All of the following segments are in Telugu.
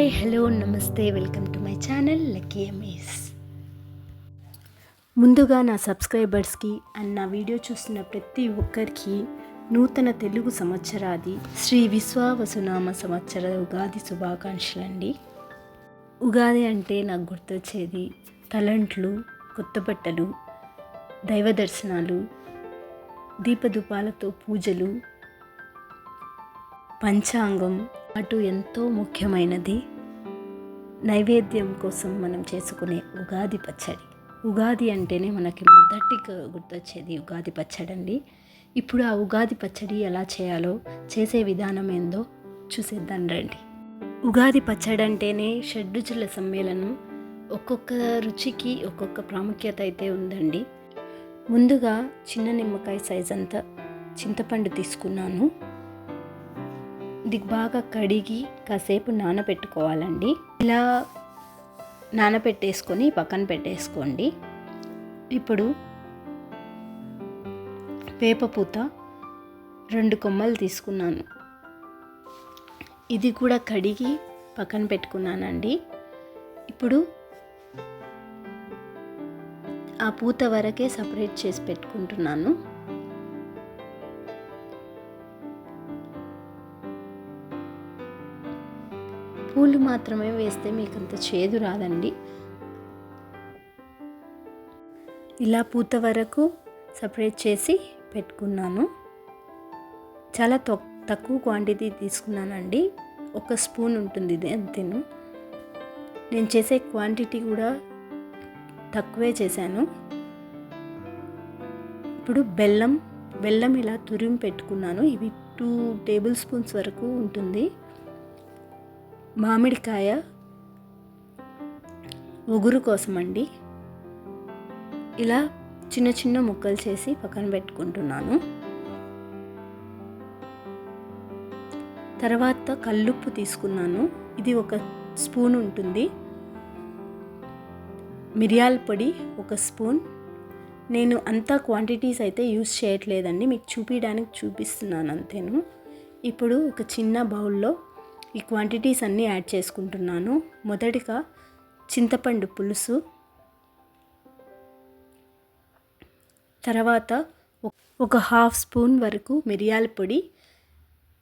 హాయ్ హలో నమస్తే welcome to my channel Lucky M S ముందుగా నా సబ్స్క్రైబర్స్కి అండ్ నా వీడియో చూస్తున్న ప్రతి ఒక్కరికి నూతన తెలుగు సంవత్సరాది శ్రీ విశ్వావసునామ సంవత్సర ఉగాది శుభాకాంక్షలు అండి ఉగాది అంటే నాకు గుర్తొచ్చేది తలంట్లు కొత్త బట్టలు దైవ దర్శనాలు దీపధూపాలతో పూజలు పంచాంగం అటు ఎంతో ముఖ్యమైనది. నైవేద్యం కోసం మనం చేసుకునే ఉగాది పచ్చడి. ఉగాది అంటేనే మనకి మొదటిగా గుర్తొచ్చేది ఉగాది పచ్చడి అండి ఇప్పుడు ఆ ఉగాది పచ్చడి ఎలా చేయాలో చేసే విధానం ఏందో చూసేద్దాం రండి. ఉగాది పచ్చడి అంటేనే షడ్రుచుల సమ్మేళనం. ఒక్కొక్క రుచికి ఒక్కొక్క ప్రాముఖ్యత అయితే ఉందండి. ముందుగా చిన్న నిమ్మకాయ సైజ్ అంతా చింతపండు తీసుకున్నాను. ఇది బాగా కడిగి కాసేపు నానబెట్టుకోవాలండి. ఇలా నానబెట్టేసుకొని పక్కన పెట్టేసుకోండి. ఇప్పుడు వేపపూత రెండు కొమ్మలు తీసుకున్నాను. ఇది కూడా కడిగి పక్కన పెట్టుకున్నానండి. ఇప్పుడు ఆ పూత వరకే సపరేట్ చేసి పెట్టుకుంటున్నాను. పూలు మాత్రమే వేస్తే మీకు అంత చేదు రాదండి. ఇలా పూత వరకు సపరేట్ చేసి పెట్టుకున్నాను. చాలా తక్కువ క్వాంటిటీ తీసుకున్నానండి. ఒక స్పూన్ ఉంటుంది ఇది అంతేను. నేను చేసే క్వాంటిటీ కూడా తక్కువే చేశాను. ఇప్పుడు బెల్లం బెల్లం ఇలా తురిమి పెట్టుకున్నాను. ఇవి టూ టేబుల్ స్పూన్స్ వరకు ఉంటుంది. మామిడికాయ ఒగురు కోసం అండి ఇలా చిన్న చిన్న ముక్కలు చేసి పక్కన పెట్టుకుంటున్నాను. తర్వాత కల్లుప్పు తీసుకున్నాను. ఇది ఒక స్పూన్ ఉంటుంది. మిరియాల పొడి ఒక స్పూన్. నేను అంత క్వాంటిటీస్ అయితే యూస్ చేయట్లేదండి. మీకు చూపించడానికి చూపిస్తున్నాను అంతేను. ఇప్పుడు ఒక చిన్న బౌల్లో ఈ క్వాంటిటీస్ అన్నీ యాడ్ చేసుకుంటున్నాను. మొదటిగా చింతపండు పులుసు. తర్వాత ఒక హాఫ్ స్పూన్ వరకు మిరియాల పొడి.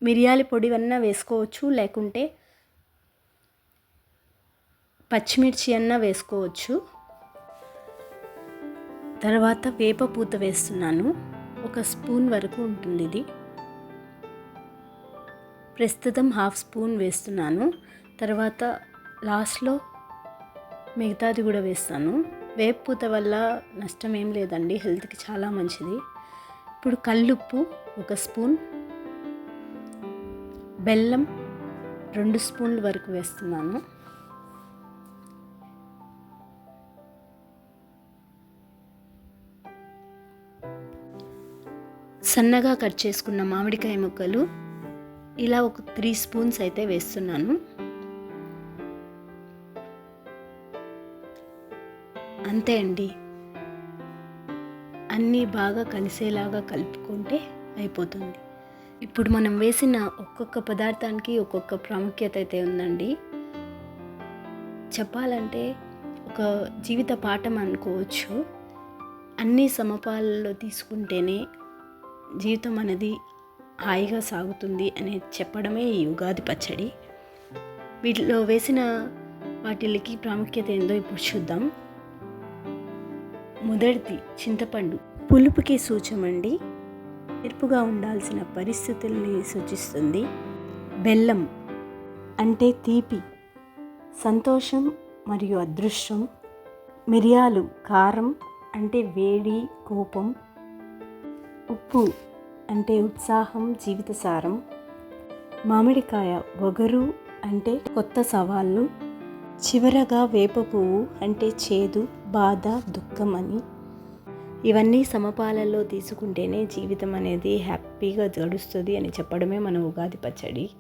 మిరియాల పొడి అన్నా వేసుకోవచ్చు లేకుంటే పచ్చిమిర్చి అన్నా వేసుకోవచ్చు. తర్వాత వేప పూత వేస్తున్నాను. ఒక స్పూన్ వరకు ఉంటుంది ఇది. ప్రస్తుతం హాఫ్ స్పూన్ వేస్తున్నాను. తర్వాత లాస్ట్లో మిగతాది కూడా వేస్తాను. వేపూత వల్ల నష్టం ఏం లేదండి. హెల్త్కి చాలా మంచిది. ఇప్పుడు కల్లుప్పు ఒక స్పూన్. బెల్లం రెండు స్పూన్ల వరకు వేస్తున్నాను. సన్నగా కట్ చేసుకున్న మామిడికాయ ముక్కలు ఇలా ఒక త్రీ స్పూన్స్ అయితే వేస్తున్నాను. అంతే అండి. అన్నీ బాగా కలిసేలాగా కలుపుకుంటే అయిపోతుంది. ఇప్పుడు మనం వేసిన ఒక్కొక్క పదార్థానికి ఒక్కొక్క ప్రాముఖ్యత అయితే ఉందండి. చెప్పాలంటే ఒక జీవిత పాఠం అనుకోవచ్చు. అన్ని సమపాలలో తీసుకుంటేనే జీవితం అనేది హాయిగా సాగుతుంది అని చెప్పడమే ఈ ఉగాది పచ్చడి. వీటిలో వేసిన వాటికి ప్రాముఖ్యత ఏందో ఇప్పుడు చూద్దాం. మొదటిది చింతపండు. పులుపుకి సూచమండి ఎరుపుగా ఉండాల్సిన పరిస్థితుల్ని సూచిస్తుంది. బెల్లం అంటే తీపి సంతోషం మరియు అదృష్టం. మిరియాలు కారం అంటే వేడి కోపం. ఉప్పు అంటే ఉత్సాహం జీవిత సారం. మామిడికాయ ఒగరు అంటే కొత్త సవాళ్ళు. చివరగా వేప పువ్వు అంటే చేదు బాధ దుఃఖం అని. ఇవన్నీ సమపాలలో తీసుకుంటేనే జీవితం అనేది హ్యాపీగా గడుస్తుంది అని చెప్పడమే మన ఉగాది పచ్చడి.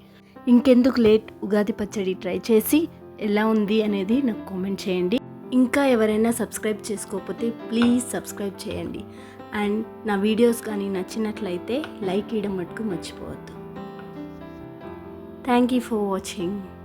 ఇంకెందుకు లేట్? ఉగాది పచ్చడి ట్రై చేసి ఎలా ఉంది అనేది నాకు కామెంట్ చేయండి. ఇంకా ఎవరైనా సబ్స్క్రైబ్ చేసుకోకపోతే ప్లీజ్ సబ్స్క్రైబ్ చేయండి. అండ్ నా వీడియోస్ కానీ నచ్చినట్లయితే లైక్ ఇవ్వడం మటుకు మర్చిపోవద్దు. Thank you for watching